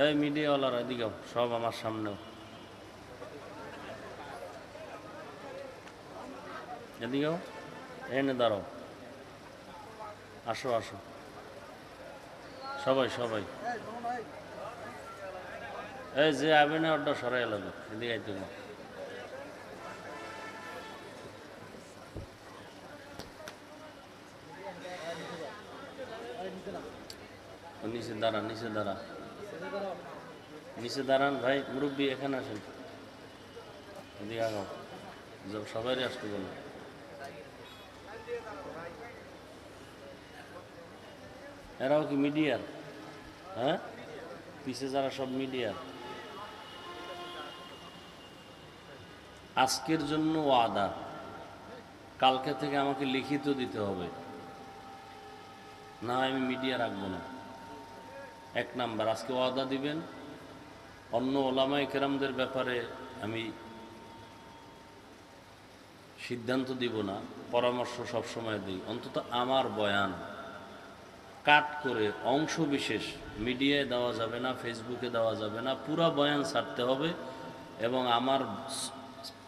এই মিডিয়াওয়ালারা এদিকেও সব আমার সামনেও এদিকেও এনে দাঁড়াও। আসো আসো। সবাই সবাই। এই যে আবে না ওটা সরাই লাগবে এদিকে হবে। নিচে দাঁড়ান নিচে দাঁড়া। নিচে দাঁড়ান ভাই, মুরব্বী এখানে আসেন সবাই আসতে বলো এরাও কি মিডিয়ার হ্যাঁ? পিছে যারা সব মিডিয়ার আজকের জন্য ওয়াদা। কালকে থেকে আমাকে লিখিত দিতে হবে। না, আমি মিডিয়া রাখব না। এক নাম্বার, আজকে ওয়াদা দিবেন। অন্য ওলামাই কেরামদের ব্যাপারে আমি সিদ্ধান্ত দিব না, পরামর্শ সবসময় দিই। অন্তত আমার বয়ান কাট করে অংশ বিশেষ মিডিয়ায় দেওয়া যাবে না, ফেসবুকে দেওয়া যাবে না, পুরা বয়ান ছাড়তে হবে এবং আমার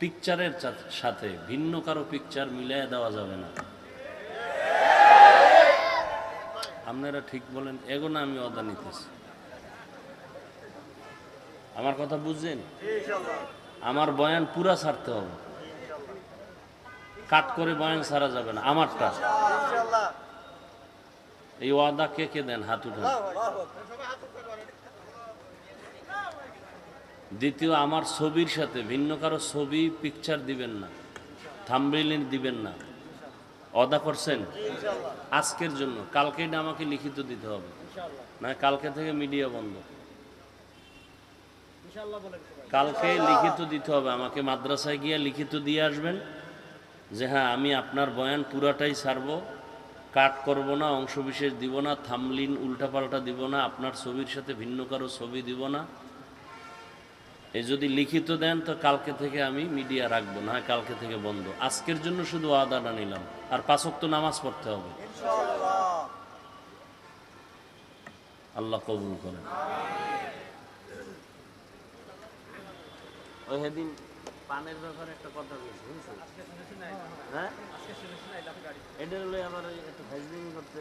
পিকচারের সাথে ভিন্ন কারও পিকচার মিলিয়ে দেওয়া যাবে না আপনারা ঠিক বলেন এগো না আমি অদা নিতেছি। আমার কথা বুঝছেন? আমার বয়ান পুরা ছাড়তে হবে। কাট করে বয়ান ছাড়া যাবে না আমারটা। এই ওয়াদা কে কে দেন হাত উঠান। দ্বিতীয় আমার ছবির সাথে ভিন্ন কারও ছবি পিকচার দিবেন না। থাম্বেলিন দিবেন না। অদা করছেন? আজকের জন্য। কালকে এটা আমাকে লিখিত দিতে হবে। না কালকে থেকে মিডিয়া বন্ধ। কালকে লিখিত দিতে হবে। আমাকে মাদ্রাসায় গিয়ে লিখিত দিয়ে আসবেন যে হ্যাঁ আমি আপনার বয়ান পুরাটাই ছাড়বো। কাট করব না অংশবিশেষ দিব না থামলিন উল্টাপাল্টা দিব না আপনার ছবির সাথে ভিন্ন কারও ছবি দিব না এই যদি লিখিত দেন তো কালকে থেকে আমি মিডিয়া রাখব না কালকে থেকে বন্ধ। আজকের জন্য শুধু আদাটা নিলাম। আর পাঁচক তো নামাজ পড়তে হবে। আল্লাহ কবুল করেন ওই সেদিন পানের ব্যাপারে একটা কথা বলছি হ্যাঁ? এটা হলো আবার একটু করতে